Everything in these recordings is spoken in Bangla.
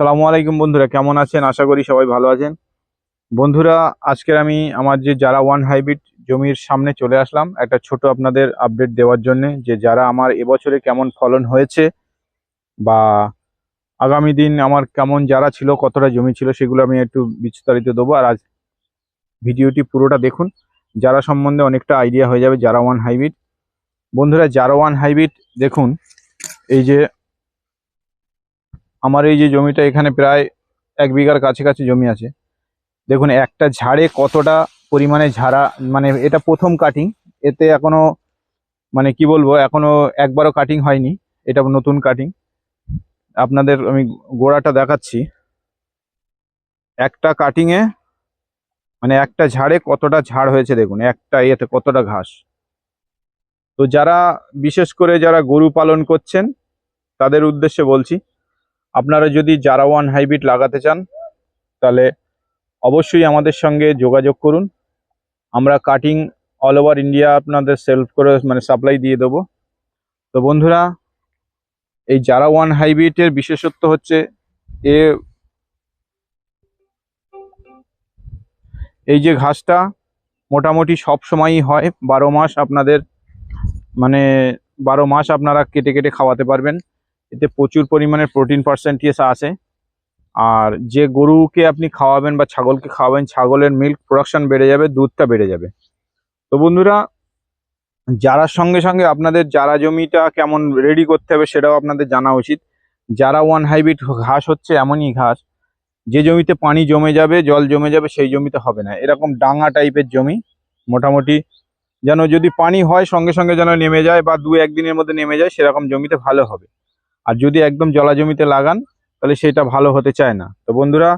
সালামু আলাইকুম বন্ধুরা, কেমন আছেন? আশা করি সবাই ভালো আছেন। বন্ধুরা, আজকের আমি আমার যে যারা ওয়ান হাইব্রিড জমির সামনে চলে আসলাম, একটা ছোট আপনাদের আপডেট দেওয়ার জন্য যে যারা আমার এবছরে কেমন ফলন হয়েছে বা আগামী দিন আমার কেমন যারা ছিল, কতটা জমি ছিল, সেগুলো আমি একটু বিস্তারিত দেবো। আর আজ ভিডিওটি পুরোটা দেখুন, যারা সম্বন্ধে অনেকটা আইডিয়া হয়ে যাবে যারা ওয়ান হাইব্রিড বন্ধুরা, যারা ওয়ান হাইব্রিড দেখুন, এই যে আমার এই যে জমিটা এখানে প্রায় এক বিঘার কাছাকাছি জমি আছে। দেখুন, একটা ঝাড়ে কতটা পরিমাণে ঝাড়া মানে এটা প্রথম কাটিং এতে এখনও মানে কি বলব, এখনও একবারও কাটিং হয়নি, এটা নতুন কাটিং আপনাদের আমি গোড়াটা দেখাচ্ছি। একটা কাটিংয়ে মানে একটা ঝাড়ে কতটা ঝাড় হয়েছে দেখুন, একটা ইয়েতে কতটা ঘাস। তো যারা, বিশেষ করে যারা গরু পালন করছেন, তাদের উদ্দেশ্যে বলছি আপনারা যদি জারা ওয়ান হাইব্রিড লাগাতে চান, তাহলে অবশ্যই আমাদের সঙ্গে যোগাযোগ করুন। আমরা কাটিং অল ওভার ইন্ডিয়া আপনাদের সেলফ করে মানে সাপ্লাই দিয়ে দেবো। তো বন্ধুরা, এই জারা ওয়ান হাইব্রিডের বিশেষত্ব হচ্ছে, এ এই যে ঘাসটা মোটামুটি সব সময়ই হয়, বারো মাস আপনাদের মানে বারো মাস আপনারা কেটে কেটে খাওয়াতে পারবেন। এতে প্রচুর পরিমাণে প্রোটিন পার্সেন্টেজ আছে। আর যে গরুকে আপনি খাওয়াবেন বা ছাগলকে খাওয়াবেন, ছাগলের মিল্ক প্রোডাকশন বেড়ে যাবে, দুধটা বেড়ে যাবে। তো বন্ধুরা যারার সঙ্গে সঙ্গে আপনাদের যারা জমিটা কেমন রেডি করতে হবে সেটাও আপনাদের জানা উচিত। যারা ওয়ান হাইব্রিড ঘাস হচ্ছে, এমনই ঘাস, যে জমিতে পানি জমে যাবে, জল জমে যাবে, সেই জমিতে হবে না। এরকম ডাঙা টাইপের জমি, মোটামুটি যেন যদি পানি হয়, সঙ্গে সঙ্গে যেন নেমে যায় বা দু একদিনের মধ্যে নেমে যায়, সেরকম জমিতে ভালো হবে। আর যদি একদম জলা জমিতে লাগান, তাহলে সেটা ভালো হতে চায় না। তো বন্ধুরা,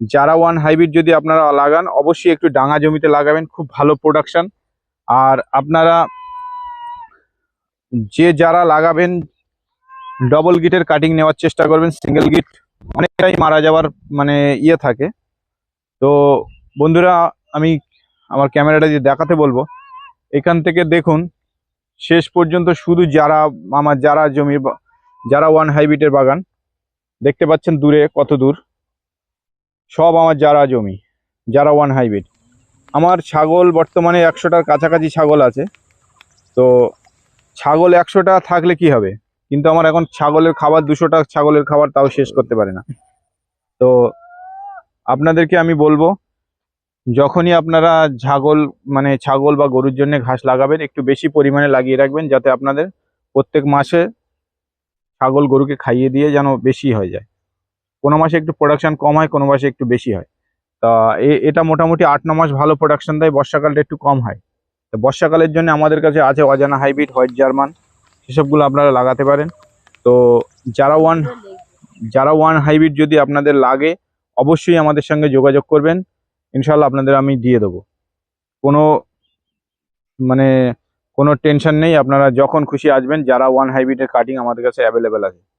যারা ওয়ান হাইব্রিড যদি আপনারা লাগান, অবশ্যই একটু ডাঙা জমিতে লাগাবেন, খুব ভালো প্রোডাকশন আর আপনারা যে যারা লাগাবেন ডবল গিটের কাটিং নেওয়ার চেষ্টা করবেন সিঙ্গেল গিট অনেকটাই মারা যাওয়ার মানে ইয়ে থাকে। তো বন্ধুরা, আমি আমার ক্যামেরাটা দিয়ে দেখাতে বলব, এখান থেকে দেখুন, শেষ পর্যন্ত শুধু যারা, আমার যারা জমি যারা ওয়ান হাইব্রিডের বাগান, দেখতে পাচ্ছেন দূরে কত দূর? সব আমার যারা জমি, যারা ওয়ান হাইব্রিড আমার ছাগল বর্তমানে একশোটার কাছাকাছি ছাগল আছে। তো ছাগল একশোটা থাকলে কি হবে? কিন্তু আমার এখন ছাগলের খাবার, দুশোটা ছাগলের খাবার তাও শেষ করতে পারে না। তো আপনাদেরকে আমি বলব, যখনই আপনারা ছাগল মানে ছাগল বা গরুর জন্য ঘাস লাগাবেন, একটু বেশি পরিমাণে লাগিয়ে রাখবেন, যাতে আপনাদের প্রত্যেক মাসে ছাগল গরুকে খাইয়ে দিয়ে যেন বেশি হয়ে যায়। কোনো মাসে একটু প্রোডাকশান কম হয়, কোনো মাসে একটু বেশি হয়। তা এটা মোটামুটি আট, ন মাস ভালো প্রোডাকশান দেয়, বর্ষাকালটা একটু কম হয়। তো বর্ষাকালের জন্য আমাদের কাছে আছে অজানা হাইব্রিড হোয়াইট জার্মান সেসবগুলো আপনারা লাগাতে পারেন। তো যারা ওয়ান যারা ওয়ান হাইব্রিড যদি আপনাদের লাগে, অবশ্যই আমাদের সঙ্গে যোগাযোগ করবেন। ইনশাল্লাহ আপনাদের আমি দিয়ে দেবো। কোনো মানে কোনো টেনশন নেই, আপনারা যখন খুশি আসবেন, যারা ওয়ান হাইব্রিডের কাটিং আমাদের কাছে অ্যাভেলেবেল আছে।